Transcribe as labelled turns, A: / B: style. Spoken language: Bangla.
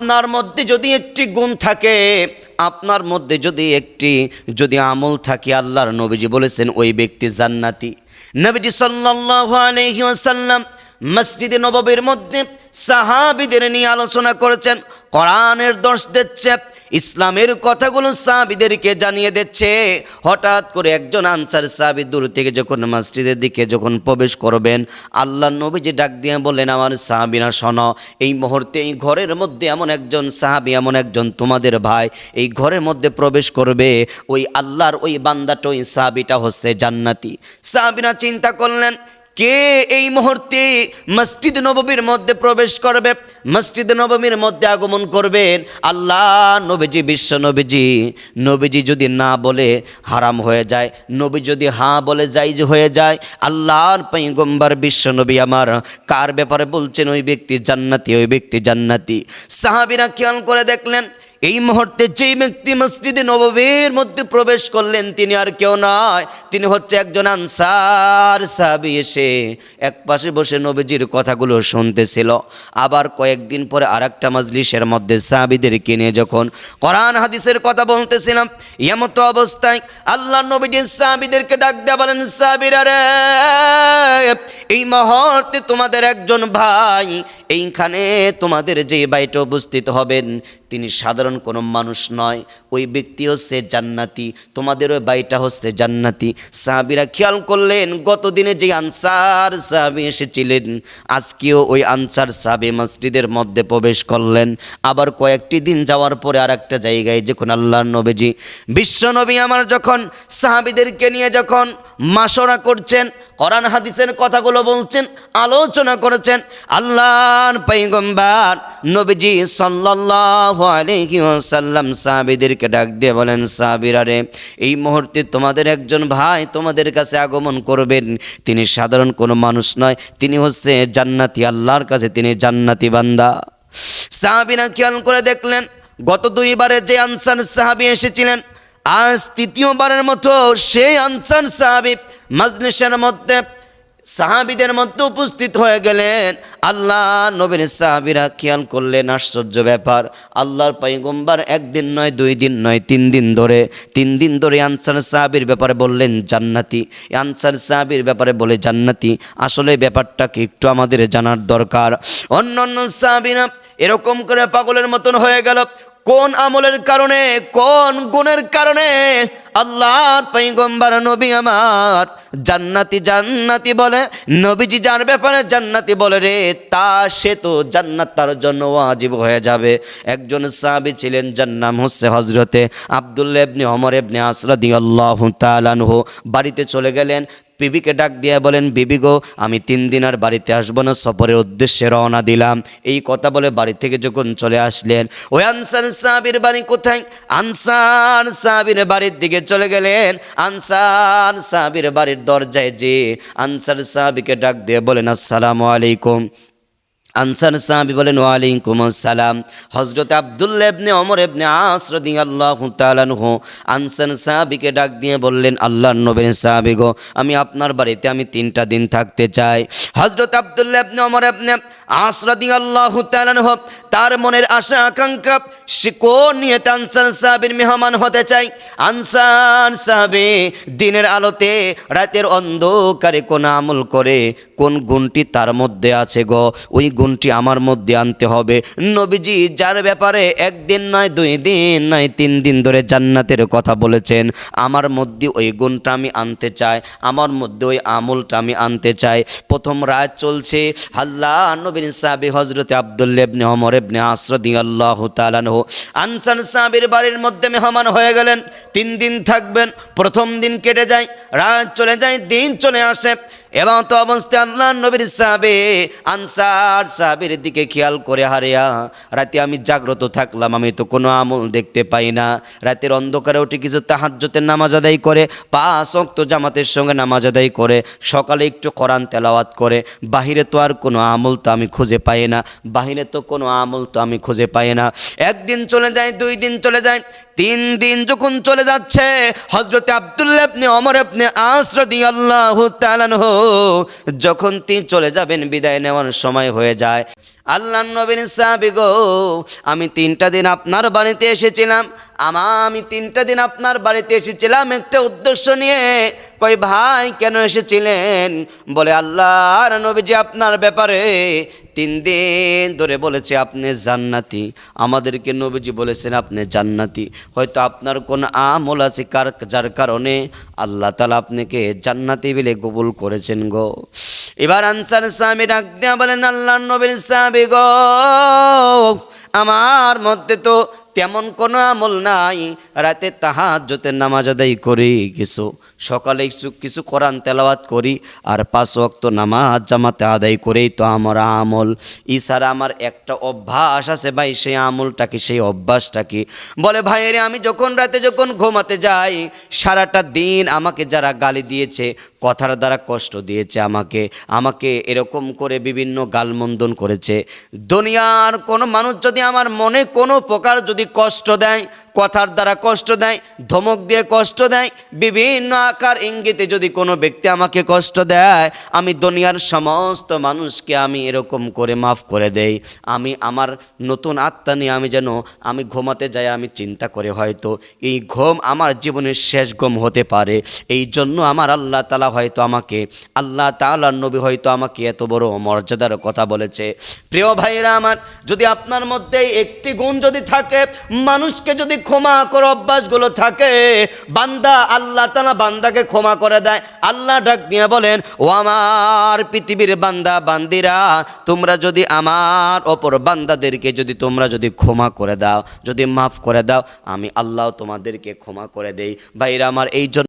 A: আপনার মধ্যে যদি একটি গুণ থাকে, আপনার মধ্যে যদি একটি, যদি আমল থাকে, আল্লাহর নবীজি বলেছেন, ওই ব্যক্তি জান্নাতি। নবীজি সাল্লাসাল্লাম মসজিদে নবাবের মধ্যে সাহাবিদের নিয়ে আলোচনা করেছেন, কোরআনের দর্শ দিচ্ছে ইসলামের কথাগুলো সাহাবিদেরকে জানিয়ে দিচ্ছে। হঠাৎ করে একজন আনসার সাহাবি দূর থেকে যখন মসজিদের দিকে যখন প্রবেশ করবেন, আল্লাহ নবীজি ডাক দিয়ে বললেন, আমার সাহাবিনা শোনো, এই মুহূর্তে এই ঘরের মধ্যে এমন একজন সাহাবি, এমন একজন তোমাদের ভাই এই ঘরের মধ্যে প্রবেশ করবে। ওই আল্লাহর ওই বান্দাটা, ওই সাহাবিটা হচ্ছে জান্নাতি। সাহাবিনা চিন্তা করলেন কে এই মুহূর্তে মসজিদ নবমীর মধ্যে প্রবেশ করবে? মসজিদ নবমীর মধ্যে আগমন করবেন? আল্লাহ, নবীজি, বিশ্ব নবীজি। নবীজি যদি না বলে হারাম হয়ে যায়, নবী যদি হাঁ বলে যে হয়ে যায়, আল্লাহর পৈগম্বার বিশ্ব নবী আমার। কার ব্যাপারে বলছেন ওই ব্যক্তি? জান্নাতি, ওই ব্যক্তি জান্নাতি। সাহাবিরা খেয়াল করে দেখলেন এই মুহূর্তে যেই ব্যক্তি মসজিদে নববীর মধ্যে প্রবেশ করলেন, তিনি আর কেউ নয়। তিনি হচ্ছে একজন আনসার সাহাবি এসে এক পাশে বসে নবীজির কথাগুলো শুনতেছিল। আবার কয়েকদিন পরে আর একটা মজলিসের মধ্যে সাহাবিদেরকে নিয়ে যখন কোরআন হাদিসের কথা বলতেছিলাম, এমত অবস্থায় আল্লাহ নবীজি সাহাবিদেরকে ডাক দেয়া বলেন, সাহাবিরা রে, এই মুহূর্তে তোমাদের একজন ভাই, এইখানে তোমাদের যে বাড়িটা উপস্থিত হবেন তিনি সাধারণ কোনো মানুষ নয়। ওই ব্যক্তি হচ্ছে জান্নাতি তোমাদের ওই বাড়িটা হচ্ছে জান্নাতি। সাহাবিরা খেয়াল করলেন, গতদিনে যে আনসার সাহাবি এসেছিলেন, আজকেও ওই আনসার সাহাবি মসজিদের মধ্যে প্রবেশ করলেন। আবার কয়েকটি দিন যাওয়ার পরে আর একটা জায়গায় যখন আল্লাহর নবীজি, বিশ্ব নবী আমার যখন সাহাবিদেরকে নিয়ে যখন মাসরা করছেন কোরআন হাদিসের কথাগুলো বলছেন, আলোচনা করেছেন আল্লাহর পৈগম্বার নবীজি সাল্লাল্লাহু আলাইহি ওয়াসাল্লাম সাহাবীদেরকে ডাক দিয়ে বলেন, সাহাবীরা রে, এই মুহূর্তে তোমাদের একজন ভাই তোমাদের কাছে আগমন করবেন। তিনি সাধারণ কোনো মানুষ নয়, তিনি হচ্ছে জান্নাতি, আল্লাহর কাছে তিনি জান্নাতি বান্দা। সাহাবীরা খেয়াল করে দেখলেন, গত দুইবারে যে আনসার সাহাবী এসেছিলেন, আজ তৃতীয়বারের মতো সেই আনসার সাহাবী মাজলিসের মধ্যে সাহাবিদের মধ্যে উপস্থিত হয়ে গেলেন। আল্লাহ নবীর সাহাবিরা খেয়াল করলেন, আশ্চর্য ব্যাপার। আল্লাহর পাইগম্বার একদিন নয়, দুই দিন নয়, তিন দিন ধরে, তিন দিন ধরে আনসার সাহাবির ব্যাপারে বললেন, জান্নাতি। আনসার সাহাবির ব্যাপারে বলে, জান্নাতি, আসলে ব্যাপারটাকে একটু আমাদের জানার দরকার। অন্য অন্য সাহাবিরা এরকম করে পাগলের মতন হয়ে গেল। কোন আমলের কারণে, কোন গুণের কারণে? আল্লাহর পৈগম্বার নবী আমার জান্নাতি জান্নাতি বলে, নবীজি যার ব্যাপারে জান্নাতি বলে রে, তা সে তো জান্নাত তার জন্য ওয়াজিব হয়ে যাবে। একজন সাহাবি ছিলেন যার নাম হচ্ছে হজরতে আবদুল্লা ইবনে অমর ইবনে আসরাদি আল্লাহ তালানহ বাড়িতে চলে গেলেন বিবিকে ডাক দিয়ে বলেন, বিবি গো, আমি তিন দিন আর বাড়িতে আসব না, সফরের উদ্দেশ্যে রওনা দিলাম। এই কথা বলে বাড়ি থেকে যখন চলে আসলেন, ওই আনসার সাহাবির বাড়ি কোথায়? আনসার সাহাবির বাড়ির দিকে চলে গেলেন। আনসার সাহাবির বাড়ির দরজায় যে আনসার সাহাবিকে ডাক দিয়ে বলেন, আসসালামু আলাইকুম। আনসার সাহাবি বলেন, ওয়ালাইকুম আসসালাম। হজরত আবদুল্লা ইবনে অমর ইবনে আস রাদিয়াল্লাহু তাআলা আনহু আনসার সাহাবিকে ডাক দিয়ে বললেন আল্লাহ নবীন সাহাবি গো, আমি আপনার বাড়িতে আমি তিনটা দিন থাকতে চাই। হজরত আবদুল্লা ইবনে অমর ইবনে আস রাদিয়াল্লাহু তাআলা আনহু, তার মনের আশা, আকাঙ্ক্ষা সে কোন নিয়ে আনসার সাহাবির মেহমান হতে চাই। আনসার সাহাবি দিনের আলোতে রাতের অন্ধকারে কোন আমল করে, কোন গুণটি তার মধ্যে আছে গো? ওই গুণটি আমার মধ্যে আনতে হবে। নবীজি যার ব্যাপারে একদিন নয়, দুই দিন নয়, তিন দিন ধরে জান্নাতের কথা বলেছেন, আমার মধ্যে ওই গুণটা আমি আনতে চাই, আমার মধ্যে ওই আমলটা আমি আনতে চাই। প্রথম রাত চলছে, আল্লাহ নবীন সাহাবি হজরত আবদুল্লেবনে অমর এবনে আসরদি আল্লাহ তালানহ আনসান সাহাবির বাড়ির মধ্যে মেহমান হয়ে গেলেন। তিন দিন থাকবেন, প্রথম দিন কেটে যায়, রাত চলে যায়, দিন চলে আসে। এবং তো অবস্থায় আল্লাহ নবীর সাহাবে, আনসার সাহাবের দিকে খেয়াল করে হারিয়া রাতে আমি জাগ্রত থাকলাম, আমি তো কোনো আমল দেখতে পাই না। রাতের অন্ধকারে উঠে কিছু তাহাজ্যতের নামাজ আদায় করে পা অক্ত জামাতের সঙ্গে নামাজ আদায় করে, সকালে একটু কোরআন তেলাওয়াত করে, বাহিরে তো আর কোনো আমল তো আমি খুঁজে পাই না, বাহিরে তো কোনো আমল তো আমি খুঁজে পাই না। একদিন চলে যায়, দুই দিন চলে যায়, তিন দিন যখন চলে যাচ্ছে হজরতে আবদুল্লাহ আপনি অমর আপনি আসরদি আল্লাহ তালানহ যখন তিনি চলে যাবেন বিদায় নেওয়ার সময় হয়ে যায়। আল্লাহ নবীন সাহাবি গো, আমি তিনটা দিন আপনার বাড়িতে এসেছিলাম। আমা, আমি তিনটা দিন আপনার বাড়িতে এসেছিলাম একটা উদ্দেশ্য নিয়ে। কই ভাই, কেন এসেছিলেন? বলে, আল্লাহর নবীজি আপনার ব্যাপারে তিন দিন ধরে বলেছে, আপনি জান্নাতি। আমাদেরকে নবীজি বলেছেন, আপনি জান্নাতি। হয়তো আপনার কোন আমল আছে কার, যার কারণে আল্লাহ তালা আপনাকে জান্নাতি বলে কবুল করেছেন গো। এবার আনসার স্বামী ডাক দেওয়া বলেন আল্লাহ নবীর সাহাবি গ আমার মধ্যে তো তেমন কোনো আমল নাই। রাতে তাহাজ্জতের নামাজ আদায় করি কিছু। সকালে কিছু কিছু কোরআন তেলাওয়াত করি আর পাঁচ ওয়াক্ত নামাজ জামাতে আদায় করেই তো আমার আমল। ইসারা আমার একটা অভ্যাস আছে ভাই, সেই আমলটা কি, সেই অভ্যাসটা কি? বলে ভাইয়েরে আমি যখন রাতে যখন ঘুমাতে যাই, সারাটা দিন আমাকে যারা গালি দিয়েছে, কথার দ্বারা কষ্ট দিয়েছে আমাকে আমাকে এরকম করে বিভিন্ন গালমন্দন করেছে। দুনিয়ার কোনো মানুষ যদি আমার মনে কোনো প্রকার যদি কষ্ট দেয় কথার দ্বারা কষ্ট দেয়, ধমক দিয়ে কষ্ট দেয়, বিভিন্ন আকার ইঙ্গিতে যদি কোনো ব্যক্তি আমাকে কষ্ট দেয়, আমি দুনিয়ার সমস্ত মানুষকে আমি এরকম করে মাফ করে দেই। আমি আমার নতুন আত্মা নিয়ে আমি যেন, আমি ঘুমাতে যাই, আমি চিন্তা করে হয়তো এই ঘুম আমার জীবনের শেষ ঘুম হতে পারে। এই জন্য আমার আল্লাহ তালা হয়তো আমাকে, আল্লাহ তালার নবী হয়তো আমাকে এত বড় মর্যাদার কথা বলেছে। প্রিয় ভাইরা আমার, যদি আপনার মধ্যে একটি গুণ যদি থাকে, মানুষকে যদি ক্ষমা কর অভ্যাসগুলো থাকে। বান্দা আল্লাহ তানা বান্দাকে ক্ষমা করে দেয়। আল্লাহ ডাক দিয়ে বলেন, ও আমার পৃথিবীর বান্দা, বান্দিরা, তোমরা যদি আমার ওপর বান্দাদেরকে যদি তোমরা যদি ক্ষমা করে দাও, যদি মাফ করে দাও, আমি আল্লাহ তোমাদেরকে ক্ষমা করে দেই। ভাইরা, আমার এই জন্য